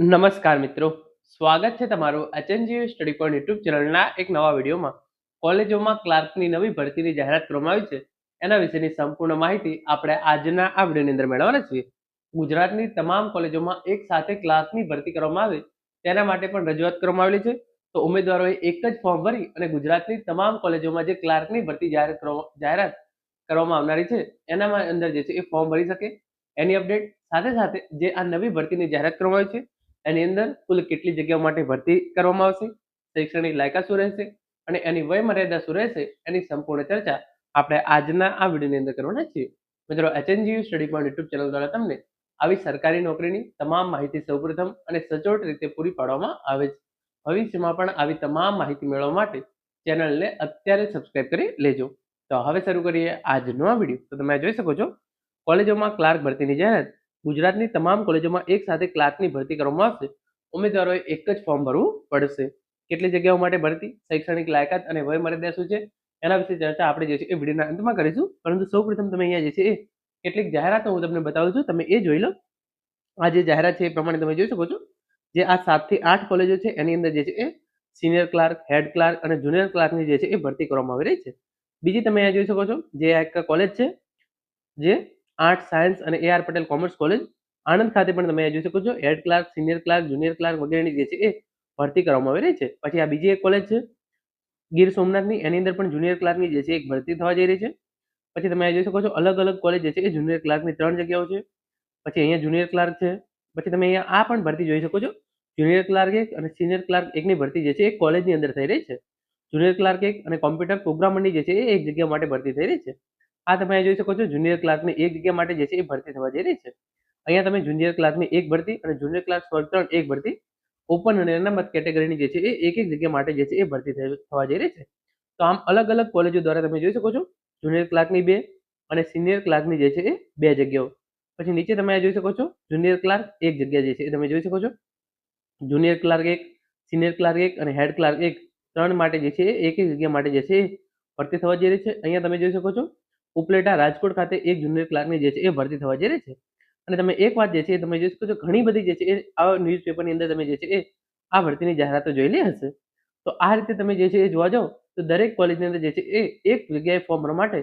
નમસ્કાર મિત્રો. સ્વાગત છે તમારું એચએનજીયુ સ્ટડી પોઈન્ટ યુટ્યુબ ચેનલના એક નવા વિડીયોમાં. કોલેજોમાં ક્લાર્કની નવી ભરતીની જાહેરાત કરવામાં આવી છે. એના વિશેની સંપૂર્ણ માહિતી આપણે આજના આ વિડીયોની અંદર મેળવવાના છીએ. ગુજરાતની તમામ કોલેજોમાં એક સાથે ક્લાર્કની ભરતી કરવામાં આવે. તેના માટે પણ રજૂઆત કરવામાં આવેલી છે. તો ઉમેદવારોએ એક જ ફોર્મ ભરી અને ગુજરાતની તમામ કોલેજોમાં જે ક્લાર્કની ભરતી જાહેર કરવા- જાહેરાત કરવામાં આવનારી છે એના અંદર જે છે એ ફોર્મ ભરી શકે. એની અપડેટ સાથે સાથે જે આ નવી ભરતીની જાહેરાત કરવામાં આવી છે એની અંદર કુલ કેટલી જગ્યાઓ માટે ભરતી કરવામાં આવશે? શૈક્ષણિક લાયકાત શું રહેશે? અને એની વય મર્યાદા શું રહેશે? એની સંપૂર્ણ ચર્ચા આપણે આજના આ વિડીયોની અંદર કરવાના છીએ. મિત્રો HNGU study point YouTube channel દ્વારા તમને આવી સરકારી નોકરીની તમામ માહિતી સૌપ્રથમ અને સચોટ રીતે પૂરી પાડવામાં આવે છે. ભવિષ્યમાં પણ આવી તમામ માહિતી મેળવવા માટે ચેનલને અત્યારે સબસ્ક્રાઇબ કરી લેજો. તો હવે શરૂ કરીએ આજનો આ વીડિયો. તો તમે જોઈ શકો છો, કોલેજોમાં ક્લાર્ક ભરતીની જાહેરાત ગુજરાતની તમામ કોલેજોમાં એક સાથે ક્લાર્કની ભરતી કરવામાં આવશે. ઉમેદવારોએ એક જ ફોર્મ ભરવું પડશે. કેટલી જગ્યાઓ માટે ભરતી? શૈક્ષણિક લાયકાત અને વયમર્યાદા શું છે? એના વિશે ચર્ચા આપણે જે છે એ વિડીયોના અંતમાં કરીશું. પરંતુ સૌપ્રથમ તમે અહીંયા જે છે એ કેટલીક જાહેરાતો હું તમને બતાવું છું. તમે એ જોઈ લો. આ જે જાહેરાત છે એ પ્રમાણે તમે જોઈ શકો છો. જે આ સાતથી આઠ કોલેજો છે, એની અંદર જે છે એ સિનિયર ક્લાર્ક, હેડ ક્લાર્ક અને જુનિયર ક્લાર્કની જે છે એ ભરતી કરવામાં આવી રહી છે. બીજી તમે અહીંયા જોઈ શકો છો. જે આ એક કોલેજ છે, જે આર્ટ, સાયન્સ અને A R Patel commerce college. Anand ખાતે પણ તમે જોઈ શકો છો. Head clerk, senior clerk, junior clerk વગેરેની જે છે એ ભરતી કરવામાં આવી રહી છે. પછી આ બીજી એક કોલેજ છે, ગીર સોમનાથની. એની અંદર પણ જુનિયર ક્લાર્કની જે છે એક ભરતી થવા જઈ રહી છે. પછી તમે જોઈ શકો છો, અલગ અલગ કોલેજ જે છે એ જુનિયર ક્લાર્કની ત્રણ જગ્યાઓ છે. પછી અહીંયા જુનિયર ક્લાર્ક છે. પછી તમે અહીંયા આ પણ ભરતી જોઈ શકો છો. જુનિયર ક્લાર્ક એક અને સિનિયર ક્લાર્ક એકની ભરતી જે છે એ કોલેજની અંદર થઈ રહી છે. જુનિયર ક્લાર્ક એક અને કોમ્પ્યુટર પ્રોગ્રામરની જે છે એ એક જગ્યા માટે ભરતી થઈ રહી છે. આ તમે જોઈ શકો છો જુનિયર ક્લાર્કની એક જગ્યા માટે જે છે એ ભરતી થવા જઈ રહી છે. અહીંયા તમે જુનિયર ક્લાર્કની એક ભરતી અને જુનિયર ક્લાર્ક વર્ગ ત્રણ એક ભરતી ઓપન અને અનામત કેટેગરીની જે છે એ એક એક જગ્યા માટે જે છે એ ભરતી થવા જઈ રહી છે. તો આમ અલગ અલગ કોલેજો દ્વારા તમે જોઈ શકો છો જુનિયર ક્લાર્કની બે અને સિનિયર ક્લાર્કની જે છે એ બે જગ્યાઓ. પછી નીચે તમે જોઈ શકો છો જુનિયર ક્લાર્ક એક જગ્યા જે છે એ તમે જોઈ શકો છો. જુનિયર ક્લાર્ક એક સિનિયર ક્લાર્ક એક અને હેડ ક્લાર્ક એક ત્રણ માટે જે છે એ એક એક જગ્યા માટે જે છે એ ભરતી થવા જઈ રહી છે. અહીંયા તમે જોઈ શકો છો ઉપલેટા રાજકોટ ખાતે એક જુનિયર ક્લાર્કની જે છે એ ભરતી થવા જઈ રહી છે અને તમે એક વાત જે છે એ તમે જોઈ શકો છો ઘણી બધી જે છે એ આ ન્યૂઝપેપરની અંદર તમે જે છે એ આ ભરતીની જાહેરાતો જોયેલી હશે તો આ રીતે તમે જે છે એ જોવા જાઓ તો દરેક કોલેજની અંદર જે છે એ એક જગ્યાએ ફોર્મ ભરવા માટે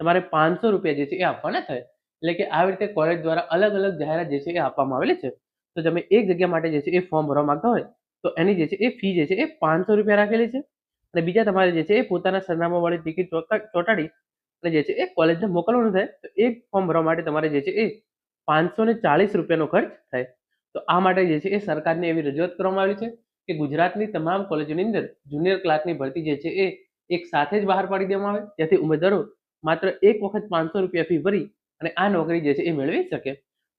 તમારે પાંચસો રૂપિયા જે છે એ આપવાના થાય એટલે કે આવી રીતે કોલેજ દ્વારા અલગ અલગ જાહેરાત જે છે એ આપવામાં આવેલી છે તો તમે એક જગ્યા માટે જે છે એ ફોર્મ ભરવા માંગતા હોય તો એની જે છે એ ફી જે છે એ પાંચસો રૂપિયા રાખેલી છે અને બીજા તમારે જે છે એ પોતાના સરનામાવાળી ટિકિટ ચોટાડી ચોંટાડી અને જે છે એ કોલેજને મોકલવાનું થાય. તો એક ફોર્મ ભરવા માટે તમારે જે છે એ પાંચસો ને ચાલીસ રૂપિયાનો ખર્ચ થાય. તો આ માટે જે છે એ સરકારને એવી રજૂઆત કરવામાં આવી છે કે ગુજરાતની તમામ કોલેજોની અંદર જુનિયર ક્લાર્કની ભરતી જે છે એ એક સાથે જ બહાર પાડી દેવામાં આવે. જેથી ઉમેદવારો માત્ર એક વખત પાંચસો રૂપિયા ફી ભરી અને આ નોકરી જે છે એ મેળવી શકે.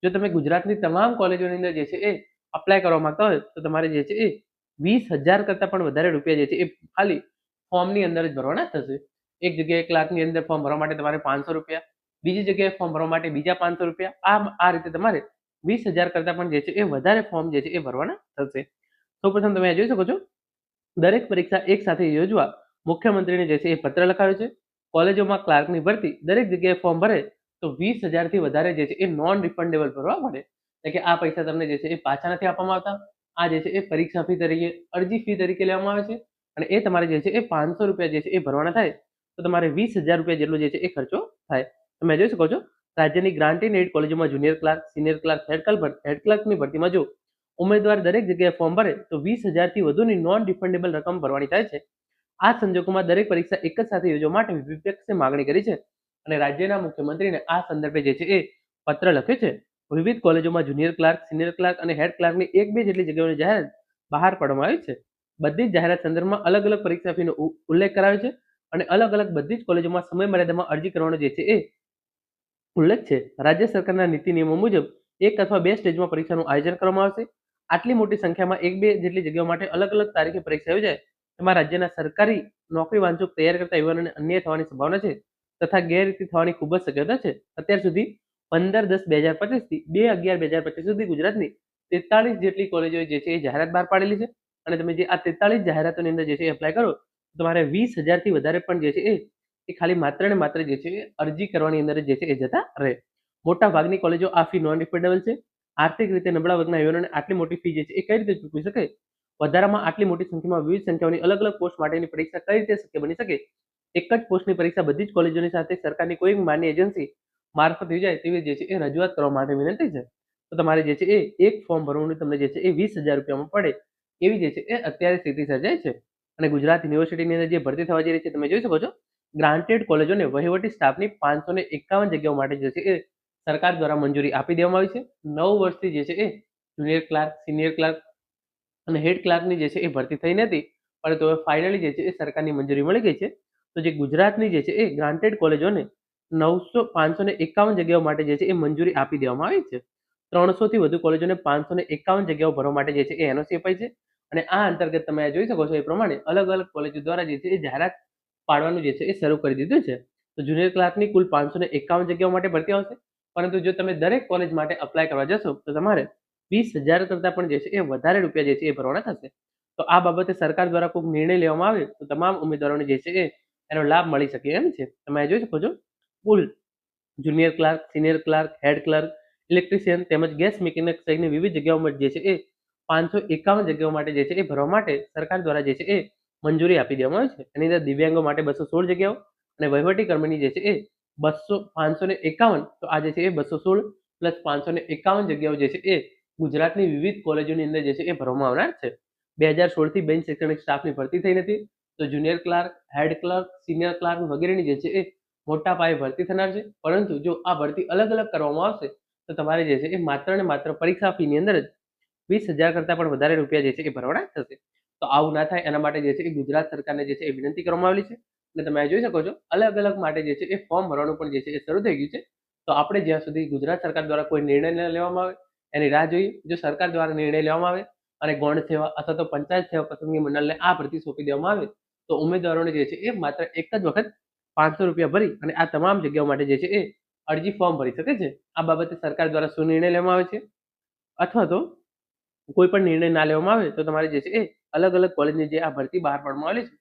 જો તમે ગુજરાતની તમામ કોલેજોની અંદર જે છે એ અપ્લાય કરવા માંગતા હોય તો તમારે જે છે એ વીસ હજાર કરતાં પણ વધારે રૂપિયા જે છે એ ખાલી ફોર્મની અંદર જ ભરવાના થશે. એક જગ્યાએ ક્લાર્કની અંદર ફોર્મ ભરવા માટે તમારે પાંચસો રૂપિયા, બીજી જગ્યાએ ફોર્મ ભરવા માટે બીજા પાંચસો રૂપિયા આમ આ રીતે તમારે વીસ હજાર કરતાં પણ જે છે એ વધારે ફોર્મ જે છે એ ભરવાના થશે. સૌપ્રથમ તમે આ જોઈ શકો છો, દરેક પરીક્ષા એક સાથે યોજવા મુખ્યમંત્રીને જે છે એ પત્ર લખાયો છે. કોલેજોમાં ક્લાર્કની ભરતી દરેક જગ્યાએ ફોર્મ ભરે તો વીસ હજારથી વધારે જે છે એ નોન રિફંડેબલ ભરવા પડે. એટલે કે આ પૈસા તમને જે છે એ પાછા નથી આપવામાં આવતા. આ જે છે એ પરીક્ષા ફી તરીકે, અરજી ફી તરીકે લેવામાં આવે છે અને એ તમારે જે છે એ પાંચસો રૂપિયા જે છે એ ભરવાના થાય. તો તમારે વીસ હજાર રૂપિયા જેટલો જે છે એ ખર્ચો થાય. તમે જોઈ શકો છો, રાજ્યની ગ્રાન્ટેડ એડ કોલેજોમાં junior clerk senior clerk head clerk head ક્લાર્કની ભરતીમાં જો ઉમેદવાર દરેક જગ્યાએ ફોર્મ ભરે, તો વીસ હજારથી વધુની નોન રિફંડેબલ રકમ ભરવાની થાય છે. આ સંજોગોમાં દરેક પરીક્ષા એક જ સાથે યોજવા માટે વિપક્ષે માગણી કરી છે અને રાજ્યના મુખ્યમંત્રીને આ સંદર્ભે જે છે એ પત્ર લખ્યો છે. વિવિધ કોલેજોમાં જુનિયર ક્લાર્ક સિનિયર ક્લાર્ક અને હેડ ક્લાર્કની એક બે જેટલી જગ્યાઓની જાહેરાત બહાર પાડવામાં આવી છે. બધી જ જાહેરાત સંદર્ભમાં અલગ અલગ પરીક્ષા ફીનો ઉલ્લેખ કરાયો છે. અને અલગ અલગ બધી જ કોલેજોમાં સમય મર્યાદામાં અરજી કરવાનો જે છે એ ઉલ્લેખ છે. રાજ્ય સરકારના નીતિ નિયમો મુજબ એક અથવા બે સ્ટેજમાં પરીક્ષાનું આયોજન કરવામાં આવશે. આટલી મોટી સંખ્યામાં એક બે જેટલી જગ્યાઓ માટે અલગ અલગ તારીખે પરીક્ષા યોજાય. એમાં રાજ્યના સરકારી નોકરી વાંચુક તૈયાર કરતા યુવાનોને અન્યાય થવાની સંભાવના છે તથા ગેરરીતિ થવાની ખૂબ જ શક્યતા છે. અત્યાર સુધી પંદર દસ બે હજાર પચીસથી બે અગિયાર બે હજાર પચીસ સુધી ગુજરાતની તેતાળીસ જેટલી કોલેજો જે છે એ જાહેરાત બહાર પાડેલી છે. અને તમે જે આ તેતાળીસ જાહેરાતોની અંદર જે છે એપ્લાય કરો તમારે વીસ હજારથી વધારે પણ જે છે એ એ ખાલી માત્ર ને માત્ર જે છે એ અરજી કરવાની અંદર જે છે એ જતા રહે. મોટા ભાગની કોલેજો આ ફી નોન રિફંડેબલ છે. આર્થિક રીતે નબળા વર્ગના યુવાનોને આટલી મોટી ફી જે છે એ કઈ રીતે ચૂકવી શકે? વધારામાં આટલી મોટી સંખ્યામાં વિવિધ સંખ્યાઓની અલગ અલગ પોસ્ટ માટેની પરીક્ષા કઈ રીતે શક્ય બની શકે? એક જ પોસ્ટની પરીક્ષા બધી જ કોલેજોની સાથે સરકારની કોઈ માન્ય એજન્સી મારફત યોજાય તેવી જે છે એ રજૂઆત કરવા માટે વિનંતી છે. તો તમારે જે છે એ એક ફોર્મ ભરવાનું તમને જે છે એ વીસ હજાર રૂપિયામાં પડે. એવી જે છે એ અત્યારે સ્થિતિ સર્જાય છે. અને ગુજરાત યુનિવર્સિટીની અંદર જે ભરતી થવા જઈ રહી છે, તમે જોઈ શકો છો. ગ્રાન્ટેડ કોલેજોને વહીવટી સ્ટાફની પાંચસો ને એકાવન જગ્યાઓ માટે જે છે એ સરકાર દ્વારા મંજૂરી આપી દેવામાં આવી છે. નવ વર્ષથી જે છે એ જુનિયર ક્લાર્ક, સિનિયર ક્લાર્ક અને હેડ ક્લાર્કની જે છે એ ભરતી થઈ નથી. પરંતુ હવે ફાઇનલી જે છે એ સરકારની મંજૂરી મળી ગઈ છે. તો જે ગુજરાતની જે છે એ ગ્રાન્ટેડ કોલેજોને નવસો પાંચસો ને એકાવન જગ્યાઓ માટે જે છે એ મંજૂરી આપી દેવામાં આવી છે. ત્રણસોથી વધુ કોલેજોને પાંચસો ને એકાવન જગ્યાઓ ભરવા માટે જે છે એ એનઓસી અપાઈ છે. અને આ અંતર્ગત તમે જોઈ શકો છો એ પ્રમાણે અલગ અલગ કોલેજો દ્વારા જે છે એ જાહેરાત પાડવાનું જે છે એ શરૂ કરી દીધું છે. તો જુનિયર ક્લાર્કની કુલ પાંચસો એકાવન જગ્યાઓ માટે ભરતી આવશે. પરંતુ જો તમે દરેક કોલેજ માટે અપ્લાય કરવા જશો, તો તમારે વીસ હજાર કરતાં પણ જે છે એ વધારે રૂપિયા જે છે એ ભરવાના થશે. તો આ બાબતે સરકાર દ્વારા કોઈક નિર્ણય લેવામાં આવે, તો તમામ ઉમેદવારોને જે છે એ એનો લાભ મળી શકે એમ છે. તમે જોઈ શકો છો, કુલ junior clerk senior clerk head clerk electrician તેમજ ગેસ મિકેનિક સહિતની વિવિધ જગ્યાઓ જે છે એ પાંચસો એકાવન જગ્યાઓ માટે જે છે એ ભરવા માટે સરકાર દ્વારા જે છે એ મંજૂરી આપી દેવામાં આવી છે. એની અંદર દિવ્યાંગો માટે બસો સોળ જગ્યાઓ અને વહીવટી કર્મીની જે છે એ બસો પાંચસો ને એકાવન. તો આ જે છે એ બસો સોળ પ્લસ પાંચસો ને એકાવન જગ્યાઓ જે છે એ ગુજરાતની વિવિધ કોલેજોની અંદર જે છે એ ભરવામાં આવનાર છે. બે હજાર સોળથી બેન્ચ શૈક્ષણિક સ્ટાફની ભરતી થઈ નથી. તો junior clerk, head clerk, senior clerk વગેરેની જે છે એ મોટા પાયે ભરતી થનાર છે. પરંતુ જો આ ભરતી અલગ અલગ કરવામાં આવશે, તો તમારે જે છે એ માત્ર ને માત્ર પરીક્ષા ફીની અંદર જ વીસ હજાર કરતાં પણ વધારે રૂપિયા જે છે એ ભરવાના થશે. તો આવું ના થાય, એના માટે જે છે એ ગુજરાત સરકારને જે છે એ વિનંતી કરવામાં આવેલી છે. અને તમે જોઈ શકો છો, અલગ અલગ માટે જે છે એ ફોર્મ ભરવાનું પણ જે છે એ શરૂ થઈ ગયું છે. તો આપણે જ્યાં સુધી ગુજરાત સરકાર દ્વારા કોઈ નિર્ણય ન લેવામાં આવે, એની રાહ જોઈએ. જો સરકાર દ્વારા નિર્ણય લેવામાં આવે અને ગૌણ સેવા અથવા તો પંચાયત સેવા પસંદગી મંડળને આ ભરતી સોંપી દેવામાં આવે, તો ઉમેદવારોને જે છે એ માત્ર એક જ વખત પાંચસો રૂપિયા ભરી અને આ તમામ જગ્યાઓ માટે જે છે એ અરજી ફોર્મ ભરી શકે છે. આ બાબતે સરકાર દ્વારા શું નિર્ણય લેવામાં આવે છે? અથવા તો કોઈ પણ નિર્ણય ના લેવામાં આવે તો તમારે જે છે એ અલગ અલગ કોલેજની જે આ ભરતી બહાર પાડવામાં આવેલી છે,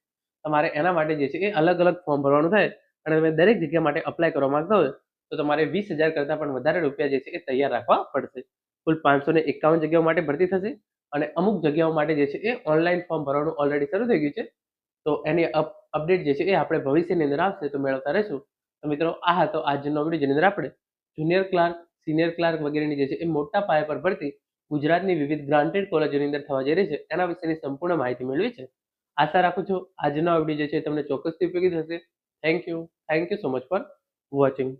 તમારે એના માટે જે છે એ અલગ અલગ ફોર્મ ભરવાનું થાય અને તમે દરેક જગ્યા માટે અપ્લાય કરવા માંગતા હોય તો તમારે વીસ હજાર કરતાં પણ વધારે રૂપિયા જે છે એ તૈયાર રાખવા પડશે. કુલ પાંચસો ને એકાવન જગ્યાઓ માટે ભરતી થશે અને અમુક જગ્યાઓ માટે જે છે એ ઓનલાઈન ફોર્મ ભરવાનું ઓલરેડી શરૂ થઈ ગયું છે. તો એની અપડેટ જે છે એ આપણે ભવિષ્યની અંદર આવશે તો મેળવતા રહેશું. તો મિત્રો, આ હતો આજનો વીડિયો જેની અંદર આપણે જુનિયર ક્લાર્ક સિનિયર ક્લાર્ક વગેરેની જે છે એ મોટા પાયા પર ભરતી ગુજરાતની વિવિધ ગ્રાન્ટેડ કોલેજોની અંદર થવા જઈ રહી છે. એના વિશેની સંપૂર્ણ માહિતી મેળવી છે. આશા રાખું છું આજનો વીડિયો જે છે તમને ચોક્કસથી ઉપયોગી થશે. Thank you thank you so much for watching